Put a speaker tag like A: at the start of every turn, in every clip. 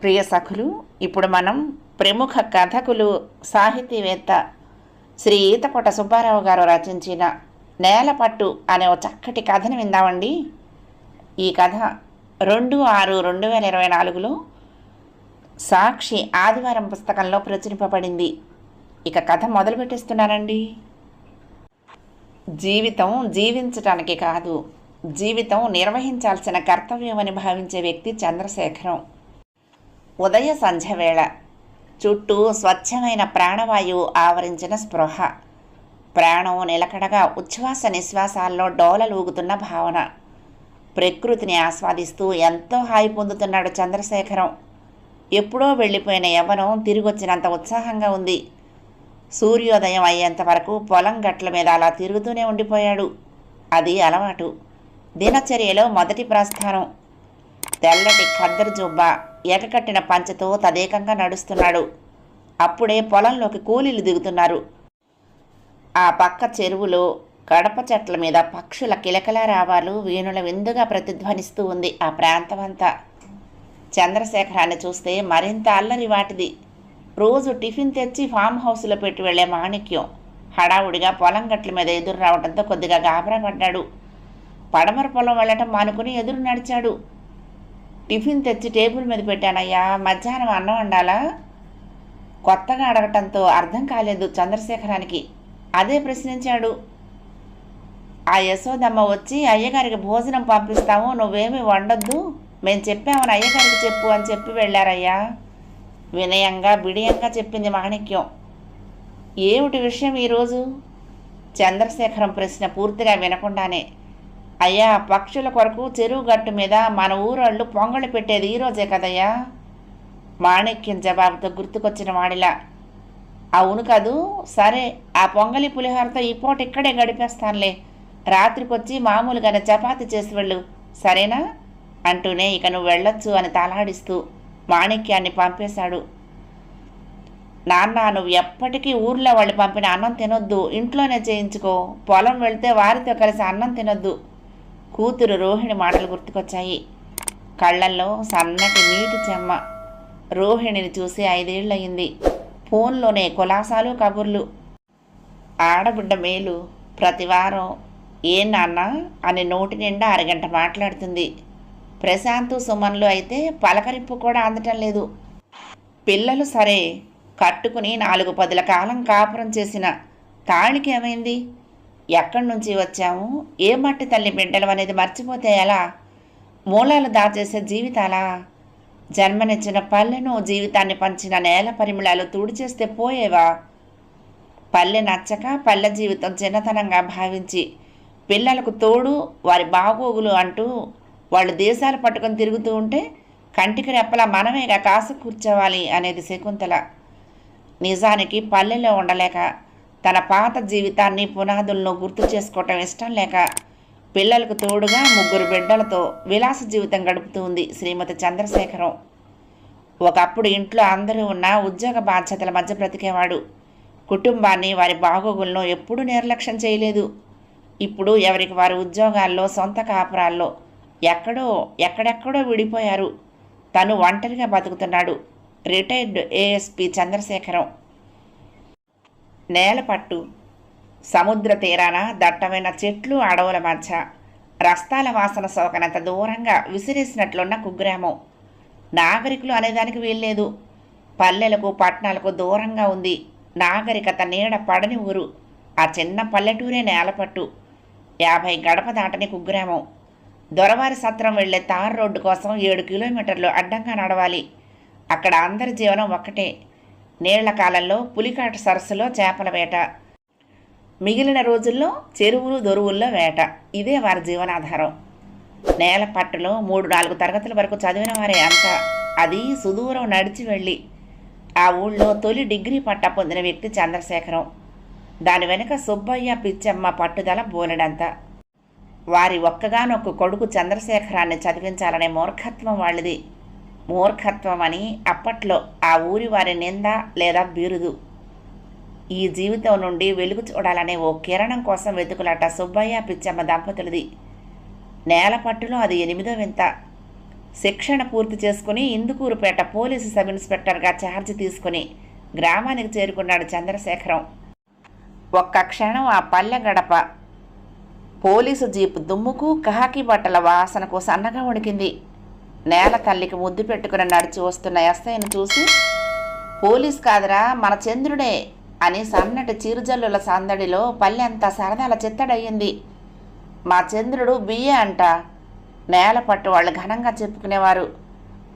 A: ప్రియ సఖులు ఇప్పుడు మనం ప్రముఖ కథకులు సాహితీవేత్త శ్రీ ఈతకొట సుబ్బారావు గారు రచించిన నేలపట్టు అనే ఒక చక్కటి కథను విందామండి. ఈ కథ రెండు ఆరు రెండు వేల ఇరవై నాలుగులో సాక్షి ఆదివారం పుస్తకంలో ప్రచురింపబడింది. ఇక కథ మొదలు పెట్టేస్తున్నానండి. జీవితం జీవించటానికి కాదు జీవితం నిర్వహించాల్సిన కర్తవ్యం అని భావించే వ్యక్తి చంద్రశేఖరం. ఉదయ సంధ్య వేళ చుట్టూ స్వచ్ఛమైన ప్రాణవాయువు ఆవరించిన స్పృహ. ప్రాణం నిలకడగా ఉచ్ఛ్వాస నిశ్వాసాల్లో డోలలూగుతున్న భావన. ప్రకృతిని ఆస్వాదిస్తూ ఎంతో హాయి పొందుతున్నాడు చంద్రశేఖరం. ఎప్పుడో వెళ్ళిపోయిన యవ్వనం తిరిగొచ్చినంత ఉత్సాహంగా ఉంది. సూర్యోదయం అయ్యేంత వరకు పొలం గట్ల మీద అలా తిరుగుతూనే ఉండిపోయాడు. అది అలవాటు. దినచర్యలో మొదటి ప్రస్థానం. తెల్లటి ఖద్దరు జుబ్బా ఎగకట్టిన పంచతో తదేకంగా నడుస్తున్నాడు. అప్పుడే పొలంలోకి కూలీలు దిగుతున్నారు. ఆ పక్క చెరువులో గడప చెట్ల మీద పక్షుల కిలకల రావాలు వీణుల విందుగా ప్రతిధ్వనిస్తూ ఉంది ఆ ప్రాంతమంతా. చంద్రశేఖరాన్ని చూస్తే మరింత అల్లరి వాటిది. రోజు టిఫిన్ తెచ్చి ఫామ్ హౌస్లో పెట్టి వెళ్ళే మాణిక్యం హడావుడిగా పొలం గట్ల మీద ఎదురు రావడంతో కొద్దిగా గాబరా పడ్డాడు. పడమర పొలం వెళ్ళటం మానుకుని ఎదురు నడిచాడు. టిఫిన్ తెచ్చి టేబుల్ మీద పెట్టానయ్యా. మధ్యాహ్నం అన్నం వండాలా? కొత్తగా అడగటంతో అర్థం కాలేదు చంద్రశేఖరానికి. అదే ప్రశ్నించాడు. ఆ యశోదమ్మ వచ్చి అయ్యగారికి భోజనం పంపిస్తాము నువ్వేమీ వండొద్దు. మేము చెప్పామని అయ్యగారికి చెప్పు అని చెప్పి వెళ్ళారయ్యా. వినయంగా బిడియంగా చెప్పింది మాణిక్యం. ఏమిటి విషయం ఈరోజు చంద్రశేఖరం ప్రశ్న పూర్తిగా వినకుండానే. అయ్యా పక్షుల కొరకు చెరువు గట్టు మీద మన ఊరోళ్ళు పొంగళ్ళు పెట్టేది ఈరోజే కదయ్యా? మాణిక్యం జవాబుతో గుర్తుకొచ్చిన వాడిలా. అవును కదూ? సరే ఆ పొంగలి పులిహోరతో ఈ పూట ఇక్కడే గడిపేస్తానులే. రాత్రికొచ్చి మామూలుగానే చపాతి చేసి వెళ్ళు. సరేనా? అంటూనే ఇక నువ్వు వెళ్ళొచ్చు అని తలాడిస్తూ మాణిక్యాన్ని పంపేశాడు. నాన్న నువ్వు ఎప్పటికీ ఊర్లో వాళ్ళు పంపిన అన్నం తినొద్దు. ఇంట్లోనే చేయించుకో. పొలం వెళ్తే వారితో కలిసి అన్నం తినొద్దు. కూతురు రోహిణి మాటలు గుర్తుకొచ్చాయి. కళ్ళల్లో సన్నటి నీటి చెమ్మ. రోహిణిని చూసి ఐదేళ్ళయింది ఫోన్లోనే కులాసాలు కబుర్లు. ఆడబిడ్డ మేలు ప్రతివారం ఏ నాన్న? అని నోటి నిండా అరగంట మాట్లాడుతుంది. ప్రశాంత్ సుమన్లు అయితే పలకరింపు కూడా అందటం లేదు. పిల్లలు సరే కట్టుకుని నాలుగు పదుల కాలం కాపురం చేసిన తాళికి ఏమైంది ఎక్కడి నుంచి వచ్చాము ఏ మట్టి తల్లి బిడ్డలు అనేది మర్చిపోతే ఎలా? మూలాలు దాచేసే జీవితాలా? జన్మనిచ్చిన పల్లెను జీవితాన్ని పంచిన నేల పరిమళాలు తుడిచేస్తే పోయేవా? పల్లె నచ్చక పల్లె జీవితం చిన్నతనంగా భావించి పిల్లలకు తోడు వారి బాగోగులు అంటూ వాళ్ళు దేశాలు పట్టుకొని తిరుగుతూ ఉంటే కంటికి రెప్పలా మనమేగా కాసు కూర్చోవాలి అనేది శకుంతల. నిజానికి పల్లెలో ఉండలేక తన పాత జీవితాన్ని పునాదులను గుర్తు చేసుకోవటం ఇష్టం లేక పిల్లలకు తోడుగా ముగ్గురు బిడ్డలతో విలాస జీవితం గడుపుతూ ఉంది శ్రీమతి చంద్రశేఖరం. ఒకప్పుడు ఇంట్లో అందరూ ఉన్న ఉద్యోగ బాధ్యతల మధ్య బ్రతికేవాడు. కుటుంబాన్ని వారి బాగోగులను ఎప్పుడూ నిర్లక్ష్యం చేయలేదు. ఇప్పుడు ఎవరికి వారి ఉద్యోగాల్లో సొంత కాపురాల్లో ఎక్కడో ఎక్కడెక్కడో విడిపోయారు. తను ఒంటరిగా బతుకుతున్నాడు. Retired ASP Chandrasekharam. నేలపట్టు సముద్ర తీరాన దట్టమైన చెట్లు అడవుల మధ్య. రస్తాల వాసన సోకనంత దూరంగా విసిరేసినట్లున్న కుగ్రామం. నాగరికులు అనేదానికి వీల్లేదు. పల్లెలకు పట్టణాలకు దూరంగా ఉంది. నాగరికత నీడ పడని ఊరు. ఆ చిన్న పల్లెటూరే నేలపట్టు. యాభై గడప దాటని కుగ్రామం. దొరవారి సత్రం వెళ్ళే తారు రోడ్డు కోసం ఏడు కిలోమీటర్లు అడ్డంగా నడవాలి. అక్కడ అందరి జీవనం ఒక్కటే. నీళ్ళ కాలంలో పులికాట సరస్సులో చేపల వేట. మిగిలిన రోజుల్లో చెరువులు దొరువుల్లో వేట. ఇదే వారి జీవనాధారం. నేల పట్టులో మూడు నాలుగు తరగతుల వరకు చదివిన వారే అంతా. అది సుదూరం నడిచి వెళ్ళి ఆ ఊళ్ళో తొలి డిగ్రీ పట్టా పొందిన వ్యక్తి చంద్రశేఖరం. దాని వెనుక సుబ్బయ్య పిచ్చమ్మ పట్టుదల బోలెడంత. వారి ఒక్కగానొక్క కొడుకు చంద్రశేఖరాన్ని చదివించాలనే మూర్ఖత్వం వాళ్ళది. మూర్ఖత్వం అని అప్పట్లో ఆ ఊరి వారి నింద లేదా బిరుదు. ఈ జీవితం నుండి వెలుగు చూడాలనే ఓ కిరణం కోసం వెతుకులాట సుబ్బయ్య పిచ్చమ్మ దంపతులది. నేల పట్టులో అది ఎనిమిదో వింత. శిక్షణ పూర్తి చేసుకుని ఇందుకూరుపేట పోలీసు సబ్ ఇన్స్పెక్టర్గా ఛార్జ్ తీసుకుని గ్రామానికి చేరుకున్నాడు చంద్రశేఖరం. ఒక్క క్షణం ఆ పల్లె గడప. పోలీసు జీపు దుమ్ముకు కహాకి బట్టల వాసనకు సన్నగా ఉడికింది. నేల తల్లికి ముద్దు పెట్టుకుని నడిచి వస్తున్న ఎస్ఐను చూసి పోలీస్ కాదురా మన చంద్రుడే అని సన్నటి చిరుజల్లుల సందడిలో పల్లె అంతా సరదాల చిత్తడయ్యింది. మా చంద్రుడు బియ్యే అంట. నేల పట్టు వాళ్ళు ఘనంగా చెప్పుకునేవారు.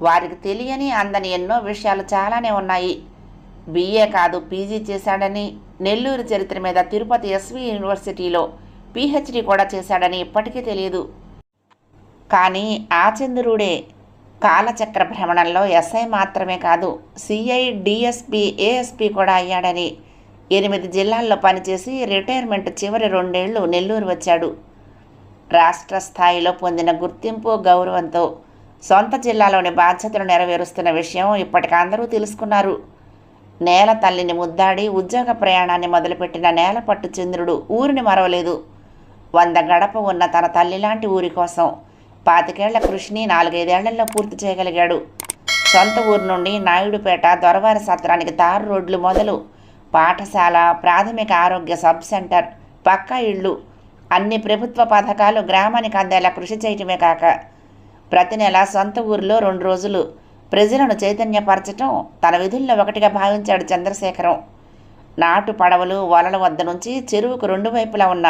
A: వారికి తెలియని అందని ఎన్నో విషయాలు చాలానే ఉన్నాయి. బిఏ కాదు పీజీ చేశాడని నెల్లూరు చరిత్ర మీద తిరుపతి ఎస్వి యూనివర్సిటీలో పీహెచ్డీ కూడా చేశాడని ఇప్పటికీ తెలియదు. కానీ ఆ చంద్రుడే కాలచక్ర భ్రమణంలో ఎస్ఐ మాత్రమే కాదు సిఐ డిఎస్పి ఏఎస్పి కూడా అయ్యాడని. ఎనిమిది జిల్లాల్లో పనిచేసి రిటైర్మెంట్ చివరి రెండేళ్ళు నెల్లూరు వచ్చాడు. రాష్ట్ర స్థాయిలో పొందిన గుర్తింపు గౌరవంతో సొంత జిల్లాలోని బాధ్యతలు నెరవేరుస్తున్న విషయం ఇప్పటికి అందరూ తెలుసుకున్నారు. నేల తల్లిని ముద్దాడి ఉద్యోగ ప్రయాణాన్ని మొదలుపెట్టిన నేలపట్టు చంద్రుడు ఊరిని మరవలేదు. వంద గడప ఉన్న తన తల్లిలాంటి ఊరి కోసం పాతికేళ్ళ కృషిని నాలుగైదేళ్ళలో పూర్తి చేయగలిగాడు. సొంత ఊరు నుండి నాయుడుపేట దొరవారి సత్రానికి తారు రోడ్లు మొదలు పాఠశాల ప్రాథమిక ఆరోగ్య సబ్ సెంటర్ పక్కా ఇళ్ళు. అన్ని ప్రభుత్వ పథకాలు గ్రామానికి అందేలా కృషి చేయటమే కాక ప్రతి నెల సొంత ఊరిలో రెండు రోజులు ప్రజలను చైతన్యపరచటం తన విధుల్లో ఒకటిగా భావించాడు చంద్రశేఖరం. నాటు పడవలు వలల వద్ద నుంచి చెరువుకు రెండు వైపులా ఉన్న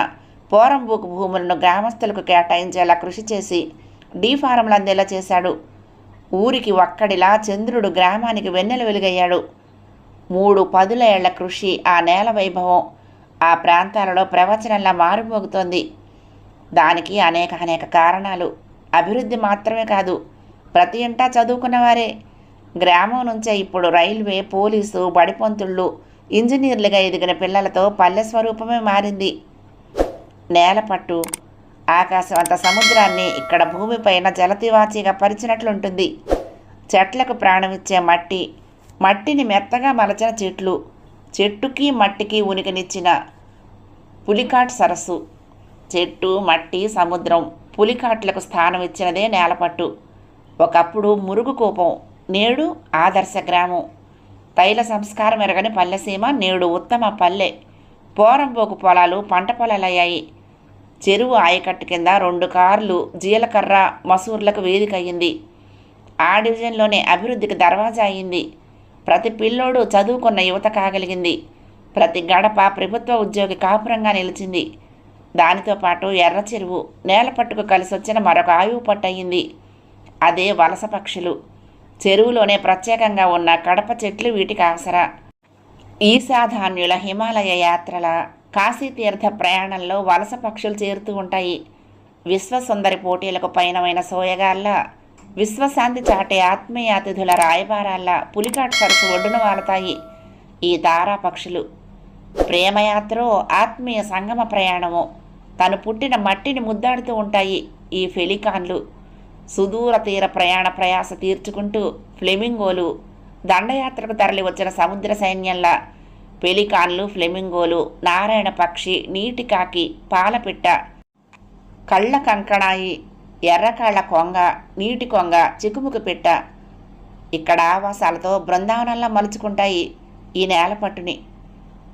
A: పోరంబూకు భూములను గ్రామస్తులకు కేటాయించేలా కృషి చేసి డీ ఫారంలు అందేలా చేశాడు. ఊరికి ఒక్కడిలా చంద్రుడు గ్రామానికి వెన్నెల వెలుగయ్యాడు. మూడు పదుల ఏళ్ళ కృషి ఆ నేల వైభవం. ఆ ప్రాంతాలలో ప్రవచనంలా మారుమోగుతోంది. దానికి అనేక అనేక కారణాలు. అభివృద్ధి మాత్రమే కాదు ప్రతి ఇంటా చదువుకున్నవారే. గ్రామం నుంచే ఇప్పుడు రైల్వే పోలీసు బడిపంతుళ్ళు ఇంజనీర్లుగా ఎదిగిన పిల్లలతో పల్లె స్వరూపమే మారింది. నేలపట్టు ఆకాశం అంత సముద్రాన్ని ఇక్కడ భూమిపైన జలతివాచిగా పరిచినట్లుంటుంది. చెట్లకు ప్రాణమిచ్చే మట్టి మట్టిని మెత్తగా మలచిన చెట్లు చెట్టుకి మట్టికి ఉనికినిచ్చిన పులికాట్ సరస్సు. చెట్టు మట్టి సముద్రం పులికాట్లకు స్థానం ఇచ్చినదే నేలపట్టు. ఒకప్పుడు మురుగు కోపం నేడు ఆదర్శ గ్రామం. తైల సంస్కారం ఎరగని పల్లెసీమ నేడు ఉత్తమ పల్లె. పోరంబోకు పొలాలు పంట పొలాలయ్యాయి. చెరువు ఆయకట్టు కింద రెండు కార్లు జీలకర్ర మసూర్లకు వేదిక అయింది ఆ డివిజన్లోనే అభివృద్ధికి దర్వాజా అయింది ప్రతి పిల్లోడు చదువుకున్న యువత కాగలిగింది ప్రతి గడప ప్రభుత్వ ఉద్యోగి కాపురంగా నిలిచింది. దానితో పాటు ఎర్ర చెరువు నేల పట్టుకు కలిసి వచ్చిన మరొక ఆయువు పట్టయింది అదే వలస పక్షులు. చెరువులోనే ప్రత్యేకంగా ఉన్న కడప చెట్లు వీటికి ఆసరా ఈశాధాన్యుల హిమాలయ యాత్రల కాశీతీర్థ ప్రయాణంలో వలస పక్షులు చేరుతూ ఉంటాయి. విశ్వసుందరి పోటీలకు పైనమైన సోయగాల్లా విశ్వశాంతి చాటే ఆత్మీయ అతిథుల రాయబారాల్లా పులికాటు సరస్సు ఒడ్డున వాలతాయి ఈ తారా పక్షులు. ప్రేమయాత్రో ఆత్మీయ సంగమ ప్రయాణము తను పుట్టిన మట్టిని ముద్దాడుతూ ఉంటాయి ఈ ఫెలికాన్లు. సుదూర తీర ప్రయాణ ప్రయాస తీర్చుకుంటూ ఫ్లెమింగోలు దండయాత్రకు తరలి వచ్చిన సముద్ర సైన్యంలా పెలికాన్లు ఫ్లెమింగోలు నారాయణ పక్షి నీటి కాకి పాలపిట్ట కళ్ళ కంకణాయి ఎర్రకాళ్ళ కొంగ నీటి కొంగ చికుముకు పిట్ట. ఇక్కడ ఆవాసాలతో బృందావనంలా మలుచుకుంటాయి ఈ నేల పట్టుని.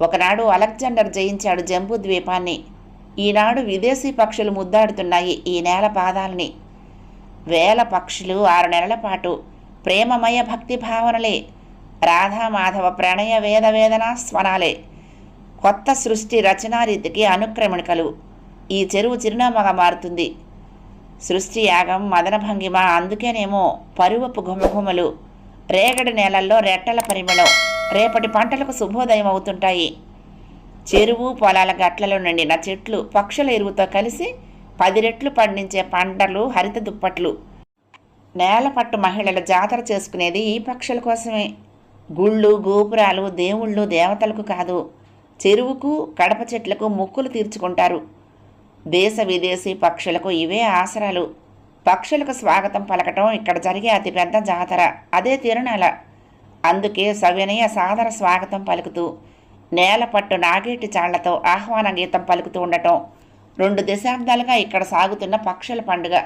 A: ఒకనాడు అలెగ్జాండర్ జయించాడు జంబూ ద్వీపాన్ని. ఈనాడు విదేశీ పక్షులు ముద్దాడుతున్నాయి ఈ నేల పాదాలని. వేల పక్షులు ఆరు నెలల పాటు ప్రేమమయ భక్తి భావనలే రాధామాధవ ప్రణయ వేద వేదన స్వనాలే కొత్త సృష్టి రచనారీతికి అనుక్రమణికలు. ఈ చెరువు చిరునామాగా మారుతుంది. సృష్టి యాగం మదన భంగిమ అందుకేనేమో పరువపు ఘుమఘుమలు రేగడి నేలల్లో రెట్టల పరిమళం రేపటి పంటలకు శుభోదయం అవుతుంటాయి. చెరువు పొలాల గట్లలో నిండిన చెట్లు పక్షుల ఎరువుతో కలిసి పది రెట్లు పండించే పంటలు హరిత దుప్పట్లు. నేలపట్టు మహిళలు జాతర చేసుకునేది ఈ పక్షుల కోసమే. గుళ్ళు గోపురాలు దేవుళ్ళు దేవతలకు కాదు. చెరువుకు కడప చెట్లకు మొక్కులు తీర్చుకుంటారు. దేశ విదేశీ పక్షులకు ఇవే ఆసరాలు. పక్షులకు స్వాగతం పలకటం ఇక్కడ జరిగే అతిపెద్ద జాతర. అదే తిరునాల అందుకే సవినయ సాదర స్వాగతం పలుకుతూ నేలపట్టు నాగేటి చాళ్ళతో ఆహ్వాన గీతం పలుకుతూ ఉండటం. రెండు దశాబ్దాలుగా ఇక్కడ సాగుతున్న పక్షుల పండుగ.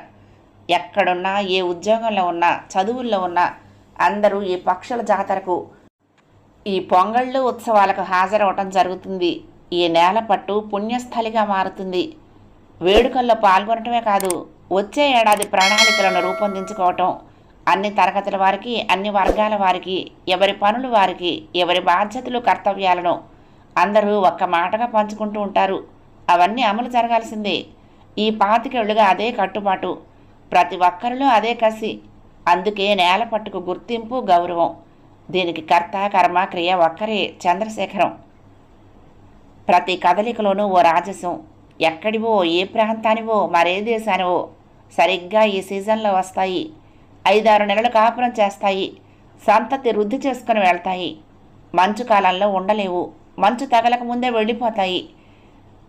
A: ఎక్కడున్నా ఏ ఉద్యోగంలో ఉన్నా చదువుల్లో ఉన్నా అందరూ ఈ పక్షుల జాతరకు ఈ పొంగళ్ళు ఉత్సవాలకు హాజరవటం జరుగుతుంది. ఈ నేల పట్టు పుణ్యస్థలిగా మారుతుంది. వేడుకల్లో పాల్గొనటమే కాదు వచ్చే ఏడాది ప్రణాళికలను రూపొందించుకోవటం. అన్ని తరగతుల వారికి అన్ని వర్గాల వారికి ఎవరి పనులు వారికి ఎవరి బాధ్యతలు కర్తవ్యాలను అందరూ ఒక్క మాటగా పంచుకుంటూ ఉంటారు. అవన్నీ అమలు జరగాల్సిందే. ఈ పాతికేళ్ళుగా అదే కట్టుబాటు. ప్రతి ఒక్కరిలో అదే కసి. అందుకే నేల పట్టుకు గుర్తింపు గౌరవం. దీనికి కర్త కర్మ క్రియ ఒక్కరే చంద్రశేఖరం. ప్రతి కదలికలోనూ ఓ రాజసం. ఎక్కడివో ఏ ప్రాంతానివో మరే దేశానివో సరిగ్గా ఈ సీజన్లో వస్తాయి. ఐదారు నెలలు కాపురం చేస్తాయి. సంతతి వృద్ధి చేసుకుని వెళ్తాయి. మంచు కాలంలో ఉండలేవు. మంచు తగలక ముందే వెళ్ళిపోతాయి.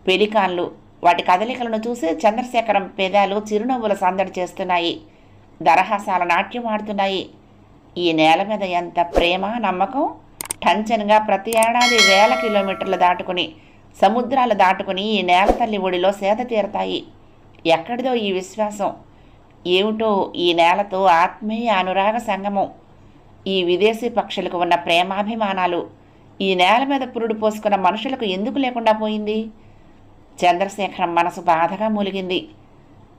A: పెలికాన్లు. వాటి కదలికలను చూసి చంద్రశేఖరం పెదాలు చిరునవ్వుల సందడి చేస్తున్నాయి. దరహాసాల నాట్యం ఆడుతున్నాయి. ఈ నేల మీద ఎంత ప్రేమ నమ్మకం? టంచన్గా ప్రతి ఏడాది వేల కిలోమీటర్లు దాటుకుని సముద్రాలు దాటుకుని ఈ నేల తల్లి ఒడిలో సేద తీరతాయి. ఎక్కడిదో ఈ విశ్వాసం. ఏమిటో ఈ నేలతో ఆత్మీయ అనురాగ సంగమం. ఈ విదేశీ పక్షులకు ఉన్న ప్రేమాభిమానాలు. ఈ నేల మీద పురుడు పోసుకున్న మనుషులకు ఎందుకు లేకుండా పోయింది? చంద్రశేఖరం మనసు బాధగా మూలిగింది.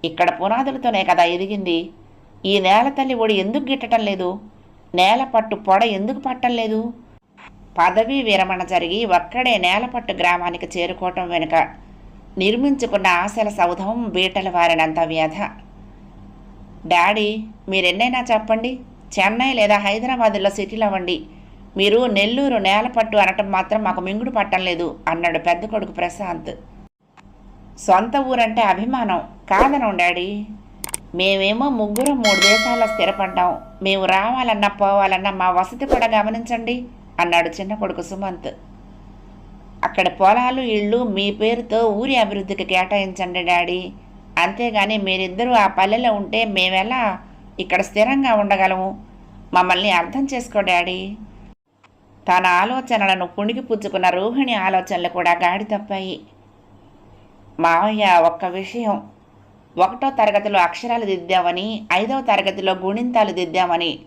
A: ఇక్కడ పునాదులతోనే కదా ఎదిగింది. ఈ నేల తల్లి ఒడి ఎందుకు గిట్టటం లేదు? నేల పట్టు పొడ ఎందుకు పట్టం లేదు? పదవీ విరమణ జరిగి ఒక్కడే నేలపట్టు గ్రామానికి చేరుకోవటం వెనుక నిర్మించుకున్న ఆశల సౌధం బీటల వారినంత వ్యధ. డాడీ మీరెన్నైనా చెప్పండి. చెన్నై లేదా హైదరాబాదులో సిటీలు అవ్వండి మీరు నెల్లూరు నేలపట్టు అనటం మాత్రం మాకు మింగుడు పట్టం లేదు అన్నాడు పెద్ద కొడుకు ప్రశాంత్. సొంత ఊరంటే అభిమానం కాదనం డాడీ. మేమేమో ముగ్గురు మూడు దేశాల్లో స్థిరపడ్డాం. మేము రావాలన్నా పోవాలన్నా మా వసతి కూడా గమనించండి అన్నాడు చిన్న కొడుకు సుమంత్. అక్కడ పొలాలు ఇళ్ళు మీ పేరుతో ఊరి అభివృద్ధికి కేటాయించండి డాడీ. అంతేగాని మీరిద్దరూ ఆ పల్లెలో ఉంటే మేమెలా ఇక్కడ స్థిరంగా ఉండగలము? మమ్మల్ని అర్థం చేసుకో డాడీ. తన ఆలోచనలను పుణికి పుచ్చుకున్న రోహిణి ఆలోచనలు కూడా గాడి తప్పాయి. మావయ్య ఒక్క విషయం. ఒకటో తరగతిలో అక్షరాలు దిద్దామని ఐదవ తరగతిలో గుణింతాలు దిద్దామని.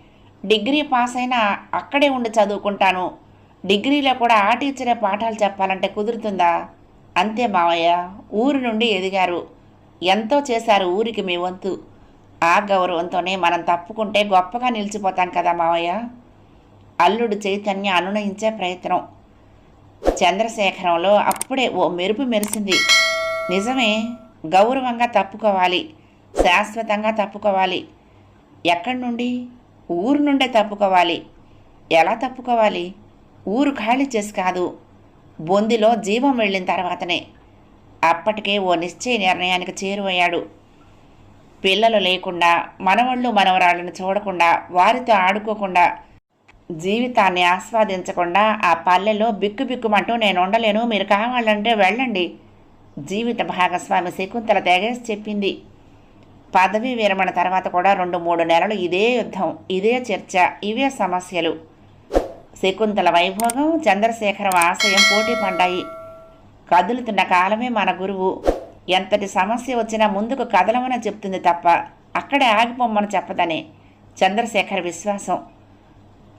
A: డిగ్రీ పాస్ అయినా అక్కడే ఉండి చదువుకుంటాను. డిగ్రీలో కూడా ఆ టీచరే పాఠాలు చెప్పాలంటే కుదురుతుందా? అంతే మావయ్య ఊరు నుండి ఎదిగారు. ఎంతో చేశారు ఊరికి మీ వంతు. ఆ గౌరవంతోనే మనం తప్పుకుంటే గొప్పగా నిలిచిపోతాం కదా మావయ్య. అల్లుడు చైతన్య అనునయించే ప్రయత్నం. చంద్రశేఖరంలో అప్పుడే ఓ మెరుపు మెరిసింది. నిజమే గౌరవంగా తప్పుకోవాలి శాశ్వతంగా తప్పుకోవాలి. ఎక్కడి నుండి? ఊరు నుండే తప్పుకోవాలి. ఎలా తప్పుకోవాలి? ఊరు ఖాళీ చేసి కాదు బొందిలో జీవం వెళ్ళిన తర్వాతనే. అప్పటికే ఓ నిశ్చయ నిర్ణయానికి చేరువయ్యాడు. పిల్లలు లేకుండా మనవళ్ళు మనవరాళ్ళను చూడకుండా వారితో ఆడుకోకుండా జీవితాన్ని ఆస్వాదించకుండా ఆ పల్లెలో బిక్కుబిక్కుమంటూ నేను ఉండలేను మీరు కావాలంటే వెళ్ళండి. జీవిత భాగస్వామి శకుంతల తేగేసి చెప్పింది. పదవీ విరమణ తర్వాత కూడా రెండు మూడు నెలలు ఇదే యుద్ధం ఇదే చర్చ ఇవే సమస్యలు. శకుంతల వైభోగం చంద్రశేఖరం ఆశయం పోటీ పడ్డాయి. కదులుతున్న కాలమే మన గురువు. ఎంతటి సమస్య వచ్చినా ముందుకు కదలమని చెప్తుంది తప్ప అక్కడే ఆగిపోమ్మని చెప్పదనే చంద్రశేఖర్ విశ్వాసం.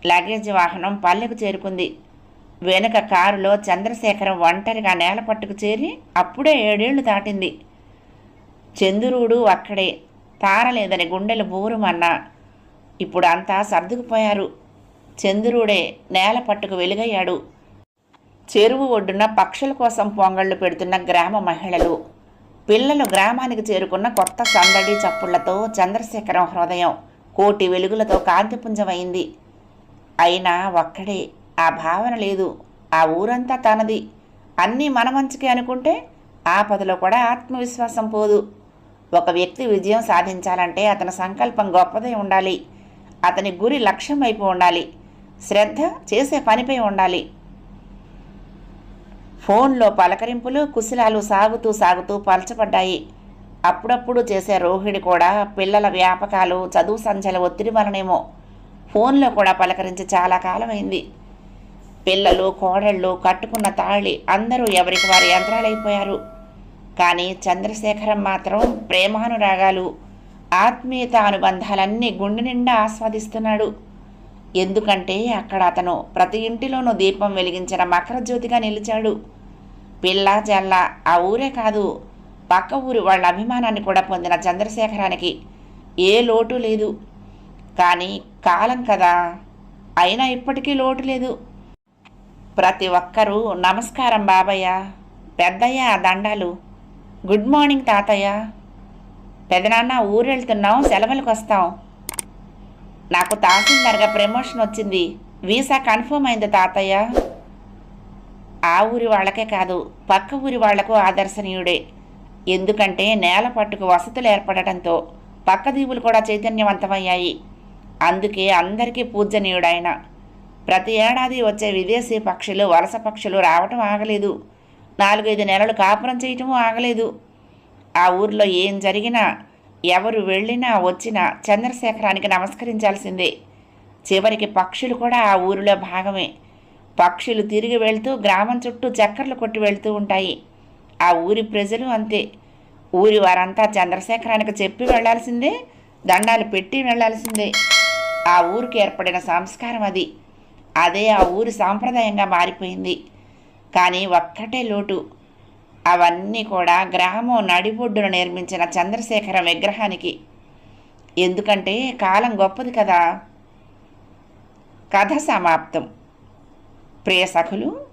A: లగేజ్ వాహనం పల్లెకు చేరుకుంది. వెనుక కారులో చంద్రశేఖరం ఒంటరిగా నేల పట్టుకు చేరి అప్పుడే ఏడేళ్ళు దాటింది. చంద్రుడు అక్కడే తారలేదని గుండెలు బూరుమన్నా ఇప్పుడు అంతా సర్దుకుపోయారు. చంద్రుడే నేల పట్టుకు వెలుగయ్యాడు. చెరువు ఒడ్డున పక్షుల కోసం పొంగళ్ళు పెడుతున్న గ్రామ మహిళలు. పిల్లలు గ్రామానికి చేరుకున్న కొత్త సందడి చప్పుళ్ళతో చంద్రశేఖరం హృదయం కోటి వెలుగులతో కాంతిపుంజమైంది. అయినా ఒక్కడే ఆ భావన లేదు. ఆ ఊరంతా తనది. అన్నీ మన మంచికి అనుకుంటే ఆపదలో కూడా ఆత్మవిశ్వాసం పోదు. ఒక వ్యక్తి విజయం సాధించాలంటే అతని సంకల్పం గొప్పదై ఉండాలి. అతని గురి లక్ష్యం వైపు ఉండాలి. శ్రద్ధ చేసే పనిపై ఉండాలి. ఫోన్లో పలకరింపులు కుశలాలు సాగుతూ సాగుతూ పలచబడ్డాయి. అప్పుడప్పుడు చేసే రోహిణి కూడా పిల్లల వ్యాపకాలు చదువు సంచల ఒత్తిడి వలనేమో ఫోన్లో కూడా పలకరించి చాలా కాలమైంది. పిల్లలు కోడళ్ళు కట్టుకున్న తాళి అందరూ ఎవరికి వారి యంత్రాలైపోయారు కానీ చంద్రశేఖరం మాత్రం ప్రేమానురాగాలు ఆత్మీయత అనుబంధాలన్నీ గుండె నిండా ఆస్వాదిస్తున్నాడు. ఎందుకంటే అక్కడ అతను ప్రతి ఇంటిలోనూ దీపం వెలిగించిన మకరజ్యోతిగా నిలిచాడు. పిల్ల జల్ల ఆ ఊరే కాదు పక్క ఊరి వాళ్ళ అభిమానాన్ని కూడా పొందిన చంద్రశేఖరానికి ఏ లోటు లేదు. కానీ కాలం కదా అయినా ఇప్పటికీ లోటు లేదు. ప్రతి ఒక్కరూ నమస్కారం బాబయ్య. పెద్దయ్య దండాలు. గుడ్ మార్నింగ్ తాతయ్య. పెదనాన్న ఊరు వెళ్తున్నాం సెలవులకు వస్తాం నాకు తహసీల్దార్గా ప్రమోషన్ వచ్చింది. వీసా కన్ఫర్మ్ అయింది తాతయ్య. ఆ ఊరి వాళ్ళకే కాదు పక్క ఊరి వాళ్ళకు ఆదర్శనీయుడే. ఎందుకంటే నేల పట్టుకు వసతులు ఏర్పడటంతో పక్క దీవులు కూడా చైతన్యవంతమయ్యాయి. అందుకే అందరికీ పూజనీయుడాయన. ప్రతి ఏడాది వచ్చే విదేశీ పక్షులు వలస పక్షులు రావటం ఆగలేదు. నాలుగైదు నెలలు కాపురం చేయటము ఆగలేదు. ఆ ఊర్లో ఏం జరిగినా ఎవరు వెళ్ళినా వచ్చినా చంద్రశేఖరానికి నమస్కరించాల్సిందే. చివరికి పక్షులు కూడా ఆ ఊరిలో భాగమే. పక్షులు తిరిగి వెళ్తూ గ్రామం చుట్టూ చక్కర్లు కొట్టి వెళ్తూ ఉంటాయి. ఆ ఊరి ప్రజలు అంతే. ఊరి వారంతా చంద్రశేఖరానికి చెప్పి వెళ్ళాల్సిందే దండాలు పెట్టి వెళ్ళాల్సిందే ఆ ఊరికి ఏర్పడిన సంస్కారం అది. అదే ఆ ఊరి సాంప్రదాయంగా మారిపోయింది. కానీ ఒక్కటే లోటు. అవన్నీ కూడా గ్రామం నడిబొడ్డున నిర్మించిన చంద్రశేఖర విగ్రహానికి. ఎందుకంటే కాలం గొప్పది కదా. కథ సమాప్తం. ప్రియ సఖులు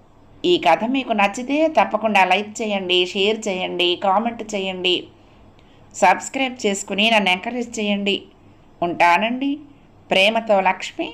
A: ఈ కథ మీకు నచ్చితే తప్పకుండా లైక్ చేయండి షేర్ చేయండి కామెంట్ చేయండి. సబ్స్క్రైబ్ చేసుకుని నన్ను ఎంకరేజ్ చేయండి. ఉంటానండి. ప్రేమతో లక్ష్మి.